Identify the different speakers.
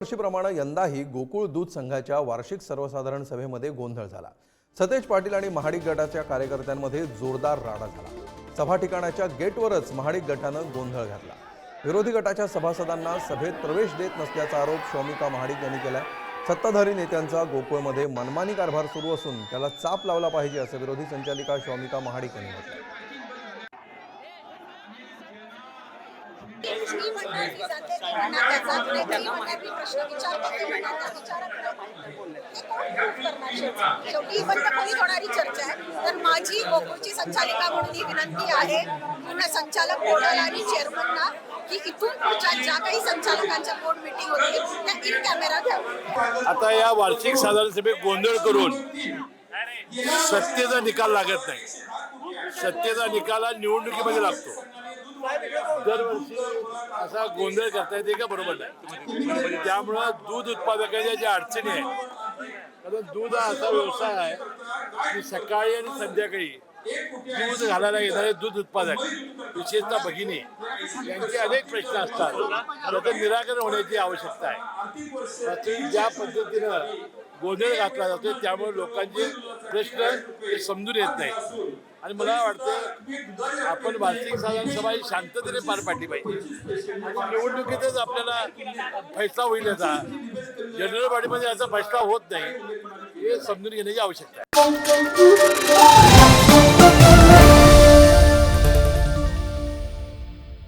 Speaker 1: वर्षीप्रमाणे यंदाही गोकुळ दूध संघाच्या वार्षिक सर्वसाधारण सभेमध्ये गोंधळ झाला. सतेज पाटील आणि महाडिक गटाच्या कार्यकर्त्यांमध्ये जोरदार राडा झाला. सभा ठिकाणाच्या गेटवरच महाडिक गटानं गोंधळ घातला. विरोधी गटाच्या सभासदांना सभेत प्रवेश देत नसल्याचा आरोप शौमिका महाडिक यांनी केला सत्ताधारी नेत्यांचा गोकुळमध्ये मनमानी कारभार सुरू असून त्याला चाप लावला पाहिजे असं विरोधी संचालिका शौमिका महाडिक यांनी म्हटलं
Speaker 2: शेवटी? शेवटी बंद खोलीत होणारी चर्चा आहे तर माझी गोकुळची संचालिका म्हणून ही विनंती आहे पूर्ण संचालक बोर्डाला आणि चेअरमनला की इथून पुढच्या ज्या काही संचालकांच्या बोर्ड मिटिंग होतील त्या इन कॅमेरा घ्याव्या
Speaker 3: आता या वार्षिक साधारण सभेत गोंधळ करून सत्तेचा निकाल लागत नाही सत्तेचा निकाल हा निवडणुकीमध्ये लागतो दरवर्षी असा गोंधळ करता येते का बरोबर नाही? त्यामुळं दूध उत्पादकाच्या ज्या अडचणी आहेत कारण दूध हा असा व्यवसाय आहे की सकाळी आणि संध्याकाळी दूध घालायला येणारे दूध उत्पादक विशेषतः भगिनी यांचे अनेक प्रश्न असतात. त्याचं निराकरण होण्याची आवश्यकता आहे. त्यातून ज्या पद्धतीनं गोंधळ घातला जातो त्यामुळे लोकांचे प्रश्न समजून येत नाहीत. आणि मला वाटतं आपण वार्षिक साधारण सभा ही शांततेने पार पाडली पाहिजे. निवडणुकीतच आपल्याला फैसला होईल याचा. जनरल बॉडीमध्ये याचा फैसला होत नाही. हे समजून घेण्याची आवश्यकता आहे.